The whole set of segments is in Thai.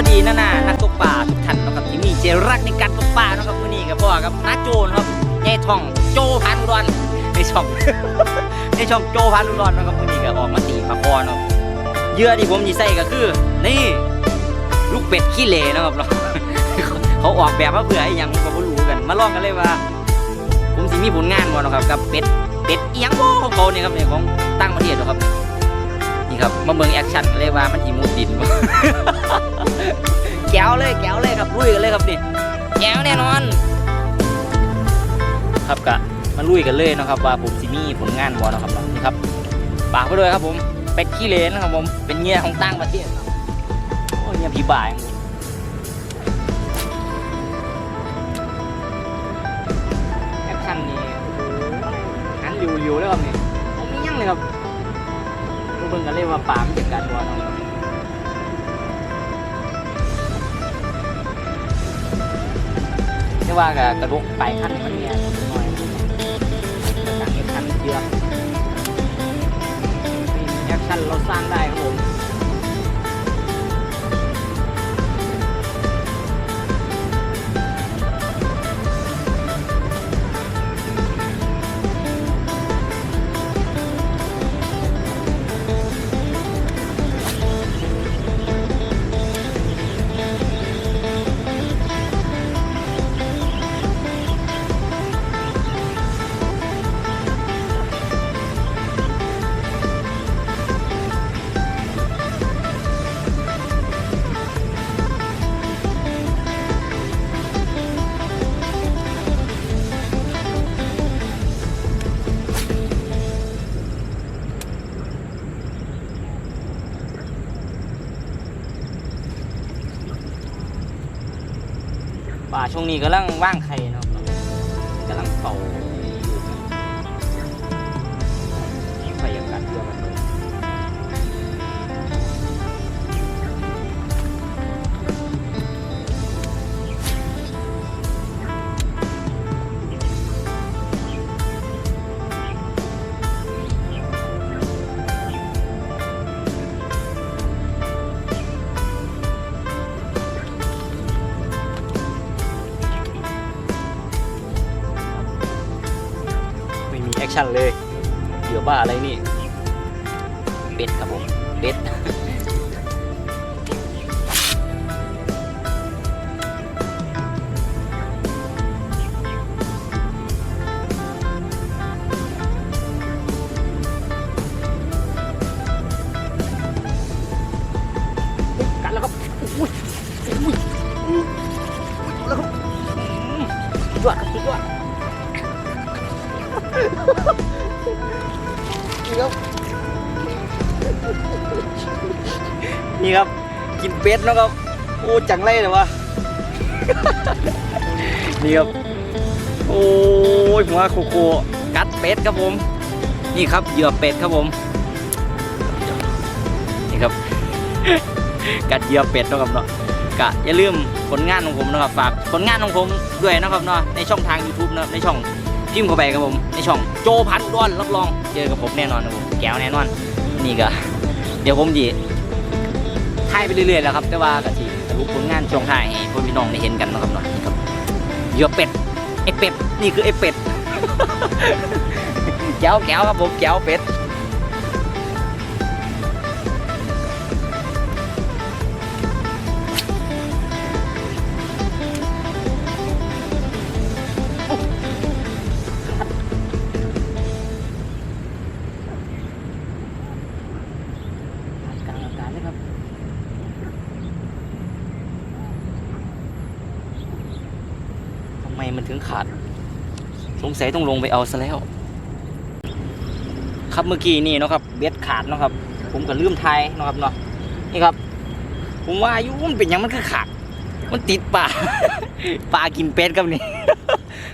วัสดีนานานักตกปลาทุกท่านนะครับที่มีเจรักในการตกปลานะครับมื้อนี้กับพ่อครับน้าโจนะครับแย่ท่องโจพานุรอนในช่องในช่องโจพานุรอนนะครับมื้อนี้ก็ออกมาตีปลาคอเนาะเยื่อที่ผมสิใส่ก็คือ นี่ลูกเป็ดขี้เหร่นะครับเนาเขาออกแบบมาเพื่อให้ยังมก็บ่รู้กัน มาลองกันเลยว่า ผมสิมีผลงานบ่นะครับกับเป็ดเป็ดเอียังบ่ของเขาเนี่ยครับเนี่ยของต่างประเทศนะครับ ครับ มาเมืองแอคชั่นกันเลยว่ามันทีมูดดินบ่แก้วเลยแก้วเลยครับลุยกันเลยครับนี่แก้วแน่นอน ครับกะมาลุยกันเลยนะครับ ว่าผมสิมีผลงานบ่เนาะครับเนาะนี่ครับฝากไปด้วยครับผมเป็ดขี้เหร่นะครับผมเป็นเงี้ยของต่างประเทศครับโอ้ยเงี้ยผีบ่ายแอคชั่นนี่โอ้โหหันเร็วๆเลยครับนี่ผมมียังเลยครับรู้ เบิ่งกันเลยว่าปลามันเป็นการบัวเนาะแต่ว่ากับกระดูกไปขั้นมันเนี่ยน้อยกระดังให้ขั้นเยอะแอคชั่นเราสร้างได้ ป่าช่วงนี้กำลังว่างไข่เนาะกำลังเป่า ชั่นเลยเหยื่อบ้าอะไรนี่เป็ดครับผมเป็ด นี่ครับนี่ครับ กินเป็ดนะครับโอ้จังไรเลยวะนี่ครับ โอ้ยหัวโคโคกัดเป็ดครับผม นี่ครับเหยื่อเป็ดครับผม นี่ครับ กัดเหยื่อเป็ดนะครับเนาะกะอย่าลืมผลงานของผมนะครับฝากผลงานของผมด้วยนะครับเนาะในช่องทาง YouTube นะในช่อง พิมพ์เข้าไปครับผมในช่องโจพันดอนรับรอง เจอกับผมแน่นอนครับผมแก้วแน่นอน นี่ก็ เดี๋ยวผมจีถ่ายไปเรื่อยๆแล้วครับ แต่ว่ากะทีสรุปผลงานช่วงท่ายให้พ่อพี่น้องได้เห็นกันนะครับเนาะนี่ครับเหยื่อเป็ดไอเป็ดนี่คือไอเป็ดแก้วแก้วครับผมแก้วเป็ด มมันถึงขาด สงสัยต้องลงไปเอาซะแล้ว ครับเมื่อกี้นี่เนาะครับ เบ็ดขาดเนาะครับ ผมก็ลืมทายเนาะครับเนาะนี่ครับ ผมว่าอายุมันเป็นยังมันคือขาด มันติดปลาปลากินเป็ดครับนี่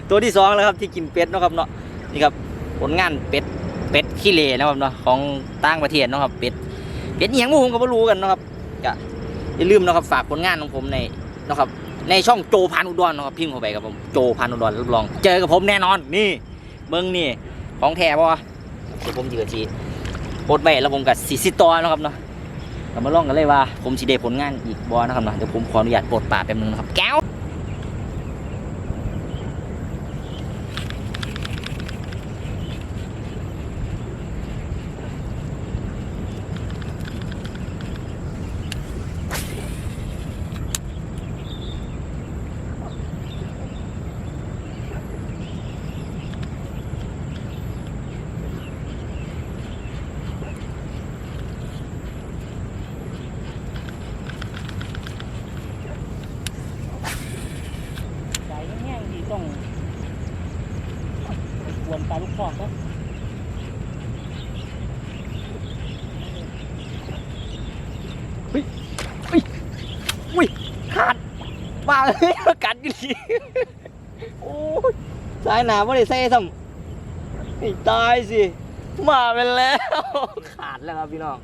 ตัวที่สองแล้วครับที่กินเป็ดเนาะครับเนาะนี่ครับผลงานเป็ดเป็ดขี้เหร่นะครับเนาะของต่างประเทศนะครับเป็ดเป็ดอหย่างพวกผมก็ไม่รู้กันนะครับอย่าลืมนะครับฝากผลงานของผมในนะครับ ในช่องโจพานอุดรนะครับพิมพ์เข้าไปครับผมโจพานอุดรรับรอง เจอกับผมแน่นอนนี่เบิ้งนี่ของแท้ปะเดี๋ยวผมจีกทีโพสต์ไปแล้วผมกับสีสิตอนะครับเนาะเรามาลองกันเลยว่า ผมสีเดผลงานอีกบอนะครับเนาะเดี๋ยวผมขออนุญาตปลดป่าแป๊บนึงนะครับแก้ว ใจแห้งๆที่ต้องก วนปลาลูกคอกก็เฮ้ยเฮ้ยอุ้ยขาดมาเลยกัดอยู่ดีโอ้ยสายหนาไม่ได้ใส่ซ้ำตายสิ มาไปแล้ว ขาดแล้วครับพี่น้อง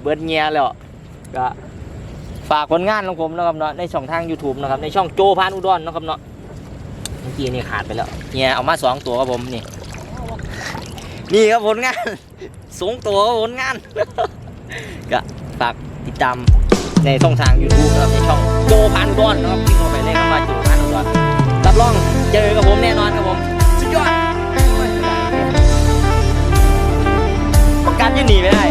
เบิดเงียแล้วก็ฝากผลงานของผมนะครับเนาะในช่องทาง YouTube นะครับในช่องโจพานอุดรนะครับเนาะเมื่อกี้นี่ขาดไปแล้วเนี่ยเอามาสองตัวครับผมนี่ นี่ครับผลงานสูงตัวผลงาน ก็ฝากติดตามในช่องทาง YouTube นะครับในช่องโจพันก้อนนะครับที่เข้าไปเล่นครับมาโจพันก้อนรับรองเจอกับผมแน่นอนครับผม สุดยอดประกันยืนหนีไม่ได้